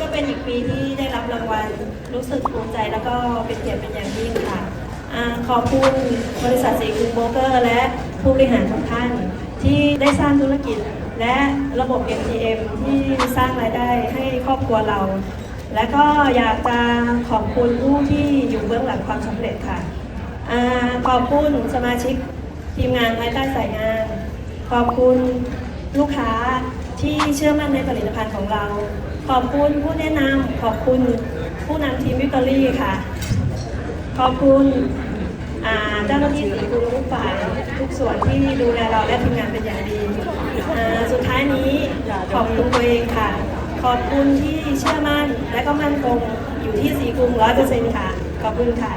ก็เป็นอีกปีที่ได้รับรางวัล รู้สึกภูมิใจแล้วก็เป็นเกียรติเป็นอย่างยิ่งค่ะขอบคุณบริษัทสีกรุงโบเกอร์ และผู้บริหารทุกท่าน ที่ได้สร้างธุรกิจ และระบบ MTM ที่สร้างรายได้ให้ครอบครัวเรา และก็อยากจะขอบคุณผู้ที่อยู่เบื้องหลังความสำเร็จค่ะอขอบคุณสมาชิกทีมงานภายใต้สายงาน ขอบคุณลูกค้า ที่เชื่อมั่นในผลิตภัณฑ์ของเรา ขอบคุณผู้แนะนำขอบคุณผู้นำทีมวิกตอรี่ค่ะ ขอบคุณเจ้าหน้าที่สีกรุงทุกฝ่ายทุกส่วนที่ดูแลเราและทีมงานเป็นอย่างดี สุดท้ายนี้ขอบคุณตัวเองค่ะ ขอบคุณที่เชื่อมั่นและก็มั่นคงอยู่ที่สีกรุงร้อยเปอร์เซ็นต์ค่ะ ขอบคุณค่ะ